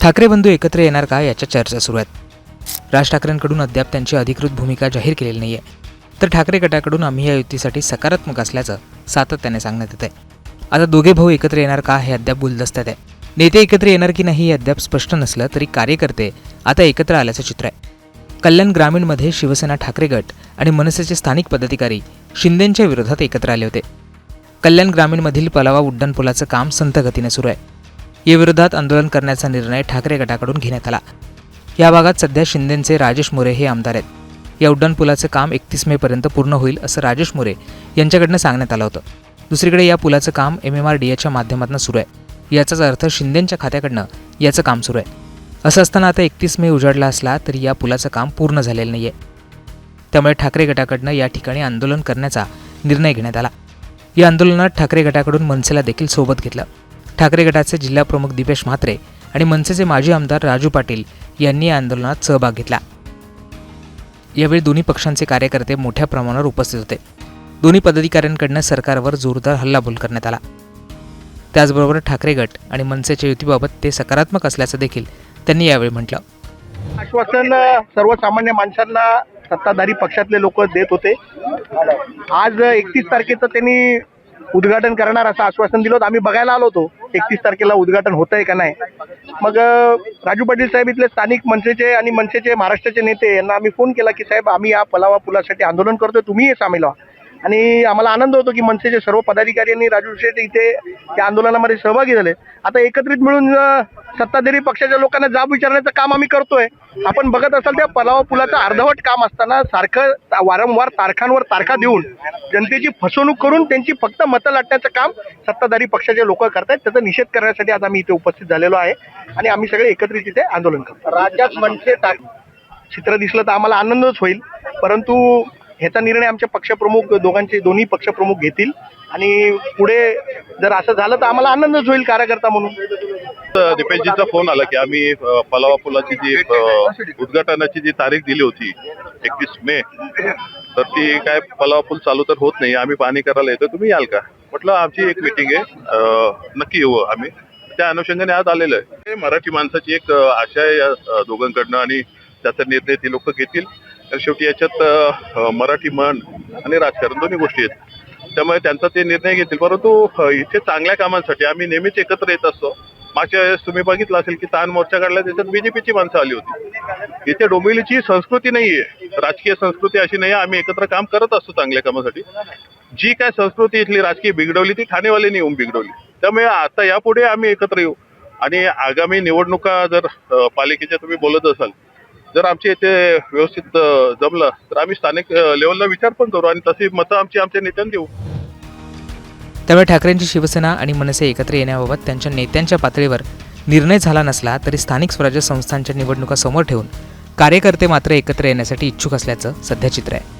ठाकरे बंधू एकत्र येणार का याच्या चर्चा सुरू आहेत. राज ठाकरेंकडून अद्याप त्यांची अधिकृत भूमिका जाहीर केलेली नाही आहे तर ठाकरे गटाकडून आम्ही या युतीसाठी सकारात्मक असल्याचं सातत्याने सांगण्यात येत आहे आता दोघे भाऊ एकत्र येणार का हे अद्याप गुलदस्त्यात आहे. नेते एकत्र येणार की नाही हे अद्याप स्पष्ट नसलं तरी कार्यकर्ते आता एकत्र आल्याचं चित्र आहे. कल्याण ग्रामीणमध्ये शिवसेना ठाकरे गट आणि मनसेचे स्थानिक पदाधिकारी शिंदेंच्या विरोधात एकत्र आले होते. कल्याण ग्रामीणमधील पलावा उड्डाणपुलाचं काम संथ गतीने सुरू आहे. याविरोधात आंदोलन करण्याचा निर्णय ठाकरे गटाकडून घेण्यात आला. या भागात सध्या शिंदेंचे राजेश मोरे हे आमदार आहेत. या उड्डाणपुलाचं काम एकतीस मेपर्यंत पूर्ण होईल असं राजेश मोरे यांच्याकडनं सांगण्यात आलं होतं. दुसरीकडे या पुलाचं काम एम एम आर डी एच्या माध्यमातून सुरू आहे. याचाच अर्थ शिंदेंच्या खात्याकडनं याचं काम सुरू आहे. असं असताना आता एकतीस मे उजाडला असला तरी या पुलाचं काम पूर्ण झालेलं नाही आहे त्यामुळे ठाकरे गटाकडनं या ठिकाणी आंदोलन करण्याचा निर्णय घेण्यात आला. या आंदोलनात ठाकरे गटाकडून मनसेला देखील सोबत घेतलं. ठाकरे गटाचे जिल्हाप्रमुख दिपेश म्हात्रे आणि मनसेचे माजी आमदार राजू पाटील यांनी या आंदोलनात सहभाग घेतला. यावेळी दोन्ही पक्षांचे कार्यकर्ते मोठ्या प्रमाणावर उपस्थित होते. दोन्ही पदाधिकाऱ्यांकडनं सरकारवर जोरदार हल्लाबोल करण्यात आला. त्याचबरोबर ठाकरे गट आणि मनसेच्या युतीबाबत ते सकारात्मक असल्याचं देखील त्यांनी यावेळी म्हटलं. आश्वासन सर्वसामान्य माणसांना सत्ताधारी पक्षातले लोक देत होते. आज एकतीस तारखेचं त्यांनी उद्घाटन करणार असं आश्वासन दिलं होतं. आम्ही बघायला आलो होतो. एकतीस तारखेला उद्घाटन होत आहे का नाही. मग राजू पाटील साहेब इथले स्थानिक मनसेचे आणि मनसेचे महाराष्ट्राचे नेते यांना आम्ही फोन केला की साहेब आम्ही या पलावा पुलासाठी आंदोलन करतोय. तुम्हीही सामील व्हा. आणि आम्हाला आनंद होतो की मनसेचे सर्व पदाधिकारी आणि राजू शेठ इथे या आंदोलनामध्ये सहभागी झाले. आता एकत्रित मिळून सत्ताधारी पक्षाच्या लोकांना जाब विचारण्याचं काम आम्ही करतोय. आपण बघत असाल त्या पलावा पुलाचं अर्धवट काम असताना सारखं वारंवार तारखांवर तारखा देऊन जनतेची फसवणूक करून त्यांची फक्त मतं लाटण्याचं काम सत्ताधारी पक्षाचे लोक करतायत. त्याचा निषेध करण्यासाठी आज आम्ही इथे उपस्थित झालेलो आहे आणि आम्ही सगळे एकत्रित इथे आंदोलन करतो राज्यात मनसे चित्र दिसलं तर आम्हाला आनंदच होईल. परंतु ह्याचा निर्णय आमच्या पक्षप्रमुख दोघांचे दोन्ही पक्षप्रमुख घेतील. आणि पुढे जर असं झालं तर आम्हाला आनंदच होईल कार्यकर्ता म्हणून. दीपेशजीचा फोन आला की आम्ही पलावा पुलाची जी उद्घाटनाची जी तारीख दिली होती एकवीस मे तर ती काय पलावा पूल चालू तर होत नाही आम्ही पाहणी करायला येतो तुम्ही याल का? म्हटलं आमची एक मिटिंग आहे. नक्की येऊ आम्ही. त्या अनुषंगाने आज आलेलं आहे. मराठी माणसाची एक आशा आहे या दोघांकडनं आणि त्याचा निर्णय ते लोक घेतील. तर शेवटी याच्यात मराठी मन आणि राजकारण दोन्ही गोष्टी आहेत. त्यामुळे त्यांचा ते निर्णय घेतील. परंतु इथे चांगल्या कामांसाठी आम्ही नेहमीच एकत्र येत असतो. मागच्या वेळेस तुम्ही बघितलं असेल की ताण मोर्चा काढला त्याच्यात बीजेपीची माणसं आली होती. इथे डोंबिवलीची संस्कृती नाहीये. राजकीय संस्कृती अशी नाही आम्ही एकत्र काम करत असतो चांगल्या कामासाठी. जी काय संस्कृती इथली राजकीय बिघडवली ती ठाणेवाल्यांनी येऊन बिघडवली. त्यामुळे आता यापुढे आम्ही एकत्र येऊ. आणि आगामी निवडणुका जर पालिकेच्या तुम्ही बोलत असाल जर आमच्या इथे व्यवस्थित जमलं तर आम्ही स्थानिक लेवलला विचार पण करू आणि तशी मतं आमची आमच्या नेत्यांना देऊ. त्यामुळे ठाकरेंची शिवसेना आणि मनसे एकत्र येण्याबाबत त्यांच्या नेत्यांच्या पातळीवर निर्णय झाला नसला तरी स्थानिक स्वराज्य संस्थांच्या निवडणुका समोर ठेवून कार्यकर्ते मात्र एकत्र येण्यासाठी इच्छुक असल्याचं सध्या चित्र आहे.